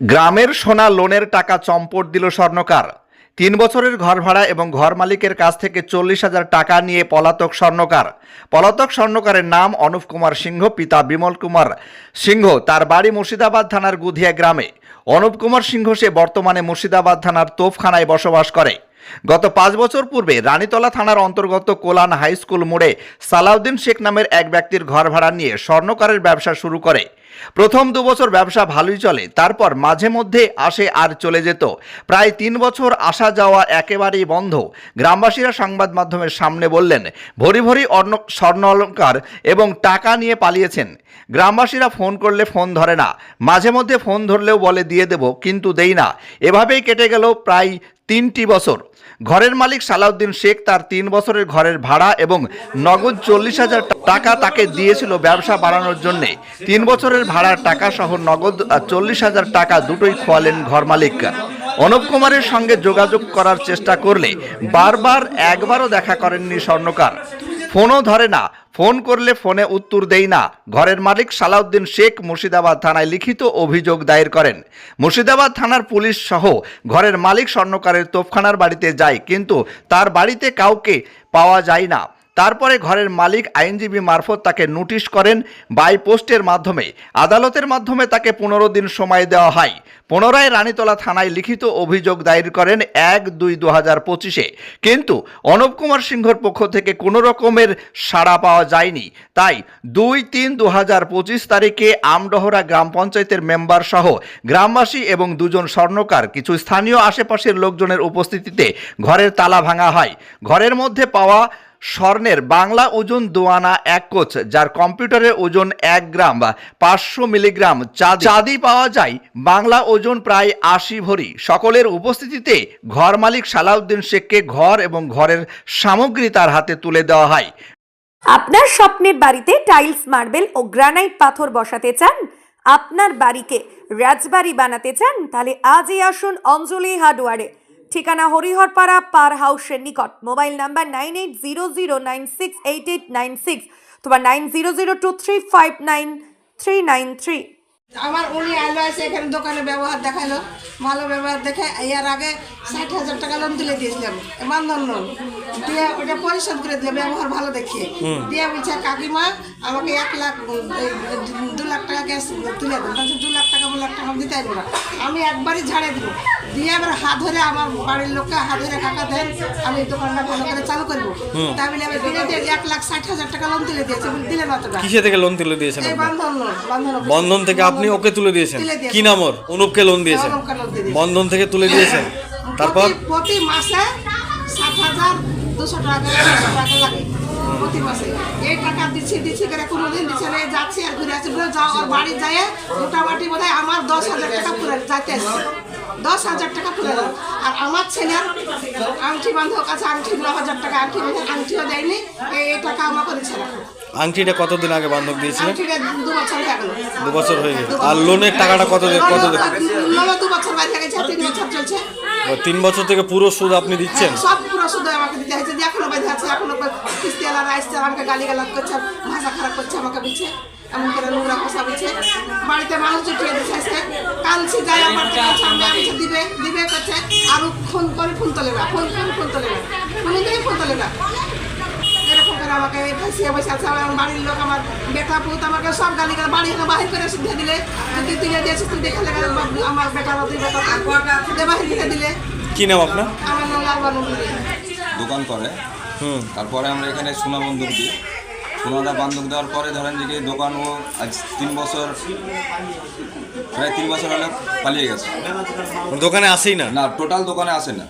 গ্রামের সোনা লোনের টাকা চম্পট দিল স্বর্ণকার। তিন বছরের ঘর ভাড়া এবং ঘর মালিকের কাছ থেকে চল্লিশ হাজার টাকা নিয়ে পলাতক স্বর্ণকার। পলাতক স্বর্ণকারের নাম অনুপ কুমার সিংহ, পিতা বিমল কুমার সিংহ। তার বাড়ি মুর্শিদাবাদ থানার গুধিয়া গ্রামে। অনুপ কুমার সিংহ সে বর্তমানে মুর্শিদাবাদ থানার তোফখানায় বসবাস করে। গত পাঁচ বছর পূর্বে রানীতলা থানার অন্তর্গত কোলান হাই স্কুল মোড়ে সালাউদ্দিন শেখ নামের এক ব্যক্তির ঘর ভাড়া নিয়ে স্বর্ণকারের ব্যবসা শুরু করে। প্রথম দু বছর ব্যবসা ভালোই চলে, তারপর মাঝে মধ্যে আসে আর চলে যেত। প্রায় তিন বছর আসা যাওয়া একেবারেই বন্ধ। গ্রামবাসীরা সংবাদ মাধ্যমের সামনে বললেন, ভরি ভরি অর্ণ স্বর্ণ অলঙ্কার এবং টাকা নিয়ে পালিয়েছেন। গ্রামবাসীরা ফোন করলে ফোন ধরে না। মাঝে মধ্যে ফোন ধরলেও বলে দিয়ে দেব, কিন্তু দেই না। এভাবেই কেটে গেল প্রায় তিনটি বছর। ঘরের মালিক সালাউদ্দিন শেখ তার তিন বছরের ঘরের ভাড়া এবং নগদ চল্লিশ হাজার টাকা তাকে দিয়েছিল ব্যবসা বাড়ানোর জন্য। তিন বছরের ভাড়ার টাকা সহ নগদ চল্লিশ হাজার টাকা দুটোই খোয়ালেন ঘর মালিক। অনুপ কুমারের সঙ্গে যোগাযোগ করার চেষ্টা করলে বারবার একবারও দেখা করেননি স্বর্ণকার। ফোনও ধরে না ফোন করলে ফোনে উত্তর দেই না। ঘরের মালিক সালাউদ্দিন শেখ মুর্শিদাবাদ থানায় লিখিত অভিযোগ দায়ের করেন। মুর্শিদাবাদ থানার পুলিশ সহ ঘরের মালিক স্বর্ণকারের তোপখানার বাড়িতে যায়, কিন্তু তার বাড়িতে কাউকে পাওয়া যায় না। তারপরে ঘরের মালিক আইনজীবী মারফত তাকে নোটিশ করেন বাই পোস্টের মাধ্যমে। আদালতের মাধ্যমে তাকে পনেরো দিন সময় দেওয়া হয়। পুনরায় রানীতলা থানায় লিখিত অভিযোগ দায়ের করেন এক দুই দু হাজার পঁচিশে। কিন্তু অনুপ কুমার সিংহর পক্ষ থেকে কোনো রকমের সাড়া পাওয়া যায়নি। তাই দুই তিন দু হাজার পঁচিশ তারিখে আমডহরা গ্রাম পঞ্চায়েতের মেম্বার সহ গ্রামবাসী এবং দুজন স্বর্ণকার, কিছু স্থানীয় আশেপাশের লোকজনের উপস্থিতিতে ঘরের তালা ভাঙা হয়। ঘরের মধ্যে পাওয়া স্বর্ণের বাংলা ওজন দোয়ানা এক কোচ, যার কম্পিউটারের ওজন এক গ্রাম বা পাঁচশো মিলিগ্রাম চাঁদি পাওয়া যায় বাংলা ওজন প্রায় আশি ভরি। সকলের উপস্থিতিতে ঘর মালিক সালাউদ্দিন শেখকে ঘর এবং ঘরের সামগ্রী তার হাতে তুলে দেওয়া হয়। আপনার স্বপ্নের বাড়িতে টাইলস, মার্বেল ও গ্রানাইট পাথর বসাতে চান? আপনার বাড়িকে রাজবাড়ি বানাতে চান? তাহলে আজই আসুন অঞ্জলি হার্ডওয়ারে। ঠিকানা হরিহরপাড়া পার হাউসের নিকট। Mobile number nine eight zero zero nine six eight eight nine six তোমার nine zero zero two three five nine three nine three. আমার উনি আলো এসে এখানে দোকানে ব্যবহার দেখাল। ভালো ব্যবহার দেখে এর আগে ষাট হাজার টাকা লোন তুলে দিয়েছিলাম। বান্ধন লোন দিয়ে ওটা পরিশোধ করে দিলে ব্যবহার ভালো দেখিয়ে। দিয়ে বলছে কাকিমা আমাকে এক লাখ দু লাখ টাকা ক্যাশ তুলে বলছে দু লাখ টাকা বলে টাকা দিতে পারব না। আমি একবারই ঝাড়ে দিব দিয়ে এবার হাত ধরে আমার বাড়ির লোককে হাত ধরে কাকা দেন আমি দোকানটা ভালো করে চালু করব। বলে আমি দিনে দিয়ে এক লাখ ষাট হাজার টাকা লোন তুলে দিয়েছে বলে দিলেন অতটা। কিসে থেকে লোন তুলে দিয়েছেন এই আপনি? Loan বান্ধন office। বন্ধন থেকে আপনি ওকে তুলে দিয়েছেন? তুলে দিয়েছি। কি নাম ওর? অনুপকে লোন দিয়েছেন? অনুপকে loan দিয়ে দিয়েছি। বন্ধন থেকে তুলে দিয়েছেন? তারপর? প্রতি- প্রতি মাসে সাত হাজার দুশো টাকা টাকা লাগে। প্রতি মাসে। এই টাকা দিচ্ছি দিচ্ছি করে কোনোদিন দিচ্ছে না। এই যাচ্ছি আর ঘুরে আসছি বাড়ি যায় মোটামুটি বোধ হয় আমার দশ হাজার টাকা পুরে যাইতে আসছে দশ হাজার টাকা পুরে গেল। আর আমার ছেলের আংটি বান্ধব কাছে আংটি ন হাজার টাকা আংটি বেঁধে আংটিও দেয়নি। এই টাকা আমাকে দিচ্ছে না। আংটিটা কতদিন আগে বন্ধক দিয়েছিলেন দু বছর হয়ে দু বছর হয়ে গেছে। আর লোনের টাকাটা কত কত দে- বছর গেছে তিন বছর চলছে। তিন বছর থেকে পুরো সুদ আপনি দিচ্ছেন? সব পুরো শুধু আমাকে দিতে হয়েছে। যে এখনও বেঁধে আছে এখনও কিস্তি আলাদা আসছে আমাকে গালি গালাজ করছে ভাষা খারাপ করছে আমাকে বিছে এমন করে নোংরা ভাষা বিছে বাড়িতে মানুষ জুটিয়ে দিচ্ছে কালছি যাই আমার টাকা সামনে আনছে দিবে দিবে করছে আর ফোন করে ফোন তোলে না ফোন করে ফোন তোলে না। কোনোদিনই ফোন তোলে না। এরকম করে আমাকে ফাঁসিয়ে বসে আছে আমার বাড়ির লোক আমার বেটা পুত আমাকে সব গালি গালি বাড়ি থেকে বাহির করে শুদ্ধে দিলে। তুই তুলে দিয়েছিস তুই দেখালে গেলে আমার বেটার দুই বেটা বাহির করে দিলে। কি নাম আপনার? আমার নাম লাল বানু দোকান করে। হুম। তারপরে আমরা এখানে সোনা বন্দুক দিই। সোনাটা বন্দুক দেওয়ার পরে ধরেন যে কি দোকান ও আজ তিন বছর প্রায় তিন বছর হলে পালিয়ে গেছে। দোকানে আসেই না? না টোটাল দোকানে আসে না।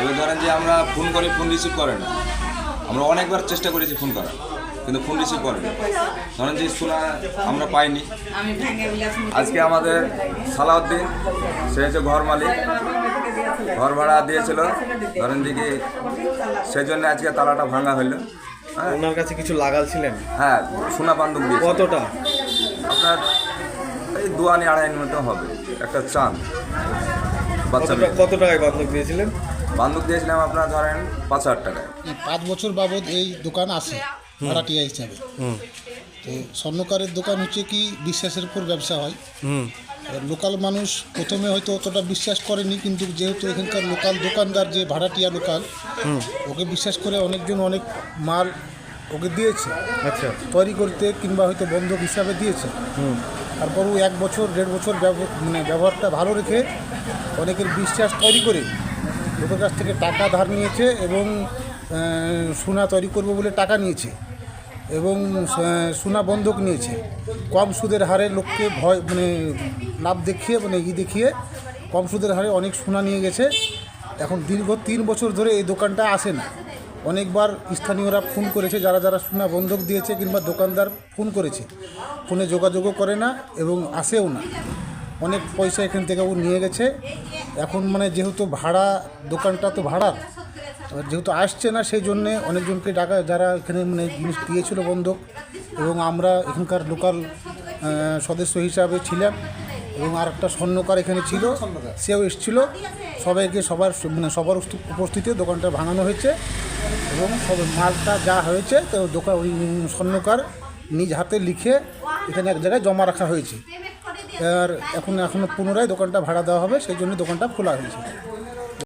এবার ধরেন যে আমরা ফোন করি ফোন রিসিভ করে না। আমরা অনেকবার চেষ্টা করেছি ফোন করার কিন্তু ফোন রিসিভ করে না। ধরেন যে সোনা আমরা পাইনি। আজকে আমাদের সালাউদ্দিন সে হচ্ছে ঘর মালিক। ঘর ভাড়া দিয়েছিল। ধরেন যে কি সেই জন্য আজকে তালাটা ভাঙা হইল ওনার কাছে কিছু লাগাল ছিলেন? হ্যাঁ সোনা বান্দুক দিয়েছে কতটা? আপনার এই দুয়ানি আড়াই মতো হবে একটা চাঁদ। বাচ্চা কত টাকায় বন্ধক দিয়েছিলেন? বান্দুক দিয়েছিলাম আপনার ধরেন পাঁচ হাজার টাকায়। পাঁচ বছর বাবদ এই দোকান আছে ভাড়াটিয়া হিসাবে। তো স্বর্ণকারের দোকান হচ্ছে কি বিশ্বাসের উপর ব্যবসা হয়। হুম। লোকাল মানুষ প্রথমে হয়তো অতটা বিশ্বাস করেনি কিন্তু যেহেতু এখানকার লোকাল দোকানদার যে ভাড়াটিয়া লোকাল ওকে বিশ্বাস করে অনেকজন অনেক মাল ওকে দিয়েছে। আচ্ছা। তৈরি করতে কিংবা হয়তো বন্ধক হিসাবে দিয়েছে। তারপর ও এক বছর দেড় বছর মানে ব্যবহারটা ভালো রেখে অনেকের বিশ্বাস তৈরি করে লোকের কাছ থেকে টাকা ধার নিয়েছে এবং সোনা তৈরি করবে বলে টাকা নিয়েছে এবং সোনা বন্ধক নিয়েছে। কম সুদের হারে লোককে ভয় মানে লাভ দেখিয়ে মানে ই দেখিয়ে কম সুদের হারে অনেক সোনা নিয়ে গেছে। এখন দীর্ঘ তিন বছর ধরে এই দোকানটা আসে না। অনেকবার স্থানীয়রা ফোন করেছে, যারা যারা সোনা বন্ধক দিয়েছে কিংবা দোকানদার ফোন করেছে, ফোনে যোগাযোগও করে না এবং আসেও না। অনেক পয়সা এখান থেকে ও নিয়ে গেছে। এখন মানে যেহেতু ভাড়া, দোকানটা তো ভাড়ার যেহেতু আসছে না, সেই জন্যে অনেকজনকে টাকা যারা এখানে মানে জিনিস দিয়েছিল বন্ধক এবং আমরা এখানকার লোকাল সদস্য হিসাবে ছিলাম। এবং আর একটা স্বর্ণকার এখানে ছিল, সেও এসেছিল। সবাইকে সবার মানে সবার উপস্থিতিতে দোকানটা ভাঙানো হয়েছে এবং সব মালটা যা হয়েছে, তো দোকান, ওই স্বর্ণকার নিজ হাতে লিখে এখানে এক জায়গায় জমা রাখা হয়েছে। আর এখন এখন পুনরায় দোকানটা ভাড়া দেওয়া হবে, সেই জন্য দোকানটা খোলা হয়েছে।